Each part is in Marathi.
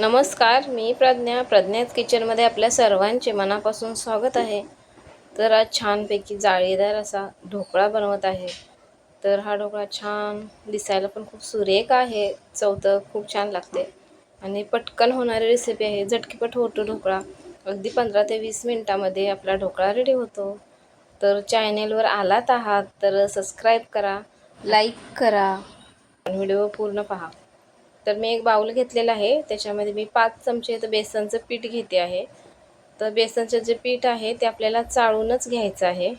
नमस्कार मी प्रज्ञा. प्रज्ञात किचनमध्ये आपल्या सर्वांचे मनापासून स्वागत आहे. तर आज छानपैकी जाळीदार असा ढोकळा बनवत आहे. तर हा ढोकळा छान दिसायला पण खूप सुरेख आहे. चवतं खूप छान लागते. आणि पटकन होणारी रेसिपी आहे. झटकीपट होतो ढोकळा. अगदी पंधरा ते वीस मिनटामध्ये आपला ढोकळा रेडी होतो. तर चॅनेलवर आलात आहात तर सबस्क्राईब करा लाईक करा. व्हिडिओ पूर्ण पहा. तर मी एक बाऊल घेतलेला आहे. त्याच्यामध्ये मी पाच चमचे तर बेसनचं पीठ घेते आहे. तर बेसनचं जे पीठ आहे ते आपल्याला चाळूनच घ्यायचं आहे.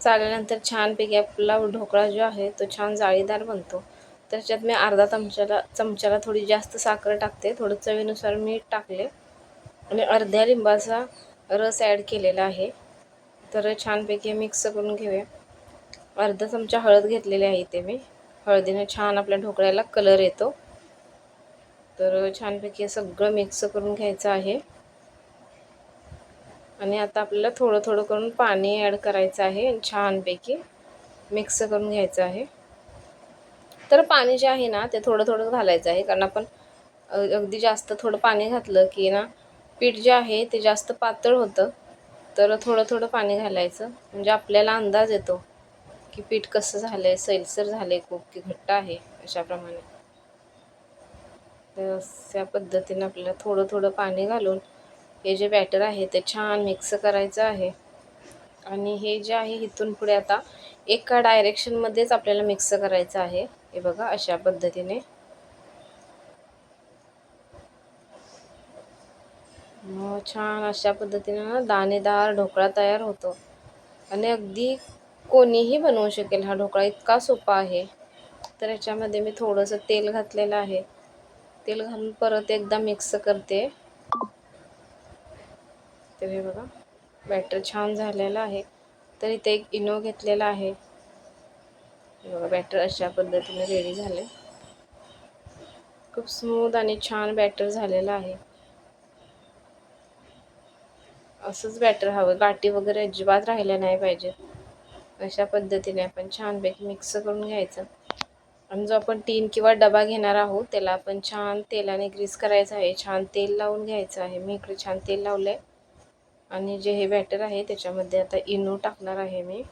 चाळल्यानंतर छानपैकी आपला ढोकळा जो आहे तो छान जाळीदार बनतो. त्याच्यात मी अर्धा चमच्याला चमच्याला थोडी जास्त साखर टाकते. थोडं चवीनुसार मीठ टाकले. आणि अर्ध्या लिंबाचा रस ॲड केलेला आहे. तर छानपैकी मिक्स करून घेऊया. अर्धा चमचा हळद घेतलेली आहे इथे मी. हळदीनं छान आपल्या ढोकळ्याला कलर येतो. तर छानपैकी सगळं मिक्स करून घ्यायचं आहे. आणि आता आपल्याला थोडं थोडं करून पाणी ॲड करायचं आहे छानपैकी मिक्स करून घ्यायचं आहे. तर पाणी जे आहे ना ते थोडं थोडं घालायचं आहे. कारण आपण अगदी जास्त थोडं पाणी घातलं की ना पीठ जे आहे ते जास्त पातळ होतं. तर थोडं थोडं पाणी घालायचं. म्हणजे आपल्याला अंदाज येतो की पीठ कसं झालं आहे सैलसर झालं आहे खूप की घट्ट आहे अशाप्रमाणे. तर अशा पद्धतीनं आपल्याला थोडं थोडं पाणी घालून हे जे बॅटर आहे ते छान मिक्स करायचं आहे. आणि हे जे आहे इथून पुढे आता एका डायरेक्शनमध्येच आपल्याला मिक्स करायचं आहे. हे बघा अशा पद्धतीने. छान अशा पद्धतीनं दाणेदार ढोकळा तयार होतो. आणि अगदी कोणीही बनवू शकेल हा ढोकळा इतका सोपा आहे. तर याच्यामध्ये मी थोडंसं तेल घातलेलं आहे. तेल घालून परत एकदा मिक्स करते. तर हे बघा बॅटर छान झालेलं आहे. तर इथे एक इनो घेतलेला आहे. बघा बॅटर अशा पद्धतीने रेडी झाले. खूप स्मूथ आणि छान बॅटर झालेलं आहे. असंच बॅटर हवं गाठी वगैरे अजिबात राहिल्या नाही पाहिजेत. अशा पद्धतीने आपण छानपैकी मिक्स करून घ्यायचं. आणि जो आपण टीन किंवा डबा घेणार आहोत त्याला आपण छान तेलाने ग्रीस करायचं आहे. छान तेल लावून घ्यायचं आहे. मी इकडे छान तेल लावलं आहे आणि जे हे बॅटर आहे त्याच्यामध्ये आता इनो टाकणार आहे मी.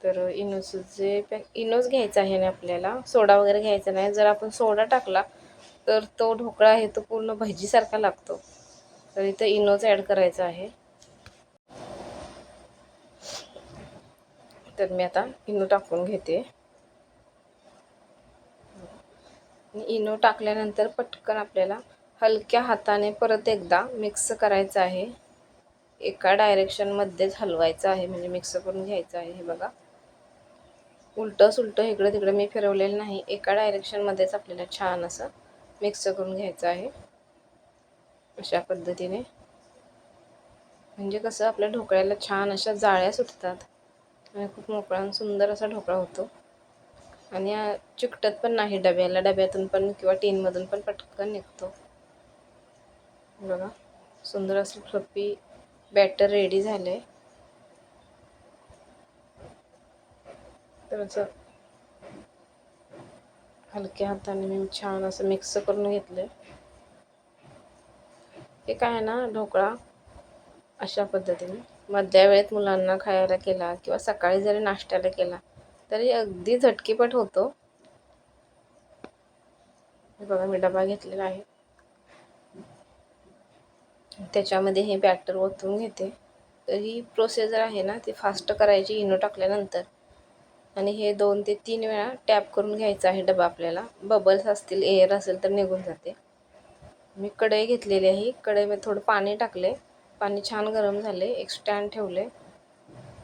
तर इनोचं जे पॅक इनोच घ्यायचं आहे ना आपल्याला. सोडा वगैरे घ्यायचा नाही. जर आपण सोडा टाकला तर तो ढोकळा आहे तो पूर्ण भजीसारखा लागतो. तर इथं इनोच ॲड करायचा आहे. तर मी आता इनो टाकून घेते. इनो टाकल्यानंतर पटकन आपल्याला हलक्या हाताने परत एकदा मिक्स करायचं आहे. एका डायरेक्शनमध्येच हलवायचं आहे म्हणजे मिक्स करून घ्यायचं आहे. हे बघा. उलटं सुलटं इकडं तिकडं मी फिरवलेलं नाही. एका डायरेक्शनमध्येच आपल्याला छान असं मिक्स करून घ्यायचं आहे. अशा पद्धतीने. म्हणजे कसं आपल्या ढोकळ्याला छान अशा जाळ्या सुटतात. आणि खूप मोकळा सुंदर असा ढोकळा होतो. आणि चिकटत पण नाही डब्याला डब्यातून पण किंवा टीनमधून पण पटकन निघतो. बघा सुंदर असं फ्लपी बॅटर रेडी झाले तर असं हलक्या हाताने मी छान असं मिक्स करून घेतलं हे काय ना ढोकळा? अशा पद्धतीने. मध्या वेळेत मुलांना खायला केला किंवा सकाळी जरी नाश्त्याला केला तरी अगदी झटकीपट होतो. बघा मी डबा घेतलेला आहे. त्याच्यामध्ये हे बॅटर ओतून घेते. तर ही प्रोसेजर आहे ना ती फास्ट करायची इनो टाकल्यानंतर. आणि हे दोन ते तीन वेळा टॅप करून घ्यायचं आहे डबा आपल्याला. बबल्स असतील एअर असेल तर निघून जाते. मी कढई घेतलेली आहे. कढईमध्ये थोडं पाणी टाकले. पाणी छान गरम झाले. एक स्टँड ठेवले.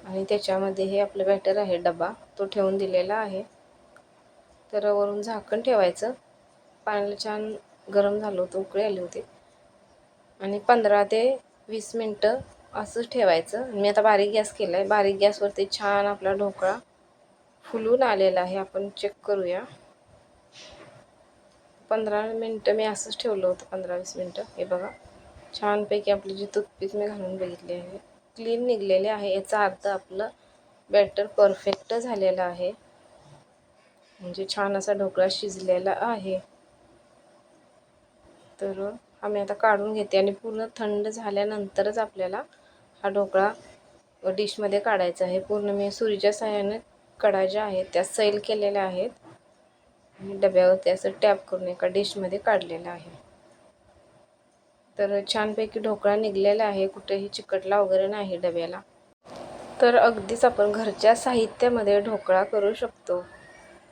आणि त्याच्यामध्ये हे आपलं बॅटर आहे डबा. तो ठेवून दिलेला आहे. तर वरून झाकण ठेवायचं. पाण्याला छान गरम झालं होतं उकळी आली होती. आणि पंधरा ते वीस मिनटं असंच ठेवायचं. मी आता बारीक गॅस केला आहे बारीक गॅसवरती छान आपला ढोकळा फुलून आलेला आहे. आपण चेक करूया. पंधरा मिनटं मी असंच ठेवलं होतं पंधरा वीस मिनटं. हे बघा. छानपैकी आपली जी टूथपीक मी घालून बघितली आहे. क्लीन निघलेले आहे. याचा अर्थ आपलं बॅटर परफेक्ट झालेलं आहे. म्हणजे छान असा ढोकळा शिजलेला आहे. तर हा मी आता काढून घेते आणि पूर्ण थंड झाल्यानंतरच आपल्याला हा ढोकळा डिशमध्ये काढायचा आहे. पूर्ण मी सुरीच्या साह्याने कडा ज्या आहेत त्या सैल केलेल्या आहेत. आणि डब्यावरती असं टॅप करून एका डिशमध्ये काढलेलं आहे. तर छानपैकी ढोकळा निघलेला आहे. कुठेही चिकटला वगैरे नाही डब्याला. तर अगदीच आपण घरच्या साहित्यामध्ये ढोकळा करू शकतो.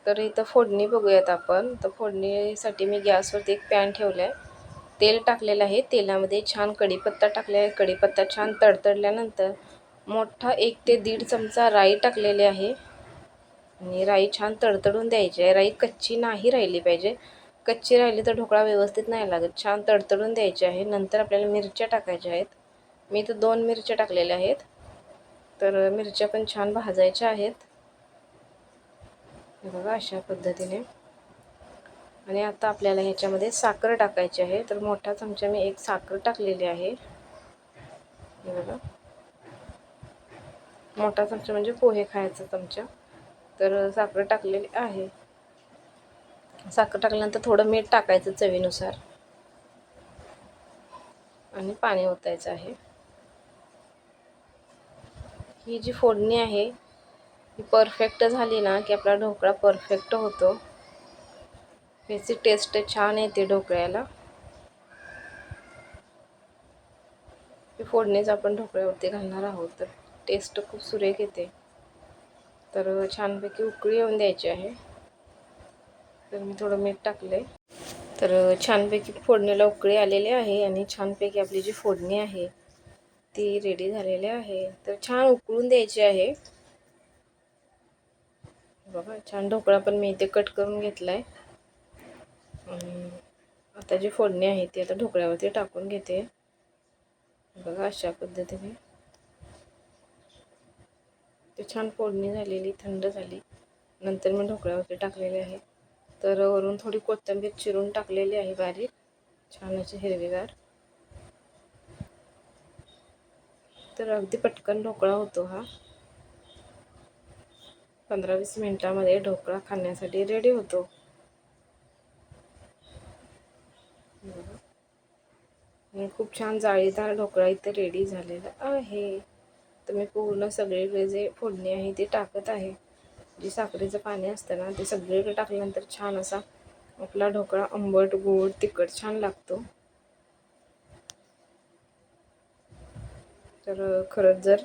तर इथं फोडणी बघूयात आपण. तर फोडणीसाठी मी गॅसवरती एक पॅन ठेवला आहे तेल टाकलेलं आहे. तेलामध्ये छान कढीपत्ता टाकला आहे कढीपत्ता छान तडतडल्यानंतर मोठा एक ते दीड चमचा राई टाकलेली आहे. आणि राई छान तडतडून द्यायची आहे. राई कच्ची नाही राहिली पाहिजे. कच्ची राहिली तर ढोकळा व्यवस्थित नाही लागत. छान तडतडून द्यायची आहे. नंतर आपल्याला मिरच्या टाकायच्या आहेत. मी इथं दोन मिरच्या टाकलेल्या आहेत. तर मिरच्या पण छान भाजायच्या आहेत. हे बघा अशा पद्धतीने. आणि आता आपल्याला ह्याच्यामध्ये साखर टाकायची आहे. तर मोठा चमचा मी एक साखर टाकलेली आहे. हे बघा. मोठा चमचा म्हणजे पोहे खायचा चमचा. तर साखर टाकलेली आहे. साखर टाकल्यानंतर थोडं मीठ टाकायचं चवीनुसार. आणि पाणी ओतायचं आहे. ही जी फोडणी आहे ही परफेक्ट झाली ना की आपला ढोकळा परफेक्ट होतो. ह्याची टेस्ट छान येते ढोकळ्याला. ही फोडणीच आपण ढोकळ्यावरती घालणार आहोत तर टेस्ट खूप सुरेख येते. तर छानपैकी उकळी येऊन द्यायची आहे. तर मी थोडं मीठ टाकलं आहे तर छानपैकी फोडणीला उकळी आलेली आहे आणि छानपैकी आपली जी फोडणी आहे ती रेडी झालेली आहे. तर छान उकळून द्यायची आहे. बघा छान ढोकळा पण मी इथे कट करून घेतला आहे आता जी फोडणी आहे ती आता ढोकळ्यावरती टाकून घेते. बघा अशा पद्धतीने. ते छान फोडणी झालेली थंड झाली. नंतर मी ढोकळ्यावरती टाकलेले आहे. तर वरून थोडी कोथिंबीर चिरून टाकलेली आहे बारीक. छान अशी हिरवीगार. तर अगदी पटकन ढोकळा होतो हा. पंधरा वीस मिनटामध्ये ढोकळा खाण्यासाठी रेडी होतो. खूप छान जाळीदार ढोकळा इथे रेडी झालेला आहे. तर मी पूर्ण सगळीकडे जे फोडणी आहे ती टाकत आहे. जी साखरेचं पाणी असतं ना ते सगळीकडे टाकल्यानंतर छान असा आपला ढोकळा आंबट गोड तिखट छान लागतो. तर खरंच जर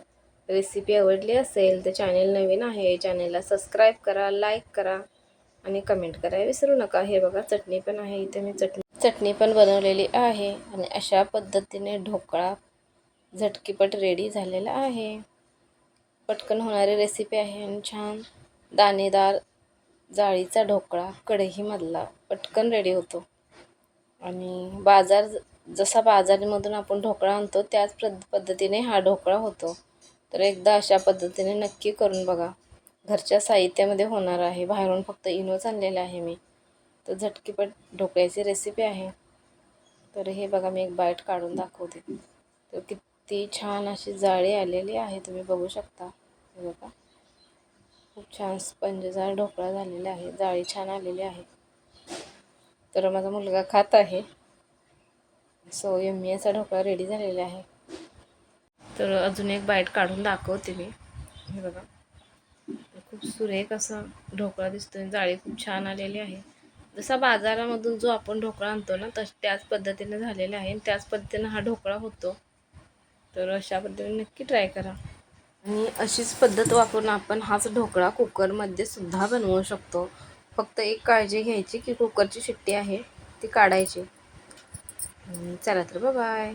रेसिपी आवडली असेल तर चॅनेल नवीन आहे चॅनेलला सबस्क्राईब करा लाईक करा आणि कमेंट करायला विसरू नका. हे बघा चटणी पण आहे इथे मी चटणी चटणी पण बनवलेली आहे आणि अशा पद्धतीने ढोकळा झटकीपट रेडी झालेला आहे. पटकन होणारी रेसिपी आहे आणि छान दाणेदार जाळीचा ढोकळा कढईमधला पटकन रेडी होतो. आणि बाजार जसा बाजारामधून आपण ढोकळा आणतो त्याच पद्धतीने हा ढोकळा होतो. तर एकदा अशा पद्धतीने नक्की करून बघा. घरच्या साहित्यामध्ये होणार आहे. बाहेरून फक्त इनोच आणलेला आहे मी. तर झटकीपट ढोकळ्याची रेसिपी आहे. तर हे बघा मी एक बाईट काढून दाखवते. तर किती छान अशी जाळी आलेली आहे. तुम्ही बघू शकता. हे बघा. खूप छान स्पंजजार ढोकळा झालेला आहे जाळी छान आलेली आहे. तर माझा मुलगा खात आहे. सो यम्मी असा ढोकळा रेडी झालेला आहे. तर अजून एक बाईट काढून दाखवते मी. हे बघा. खूप सुरेख असा ढोकळा दिसतोय. जाळी खूप छान आलेली आहे. जसा बाजारामधून जो आपण ढोकळा आणतो ना तस त्याच पद्धतीने झालेला आहे. त्याच पद्धतीने हा ढोकळा होतो. तर अशा पद्धतीने नक्की ट्राय करा. आणि अशीच पद्धत वापरून आपण हाच ढोकळा कुकरमध्ये सुद्धा बनवू शकतो. फक्त एक काळजी घ्यायची की कुकरची शिट्टी आहे ती काढायची. चला तर बाय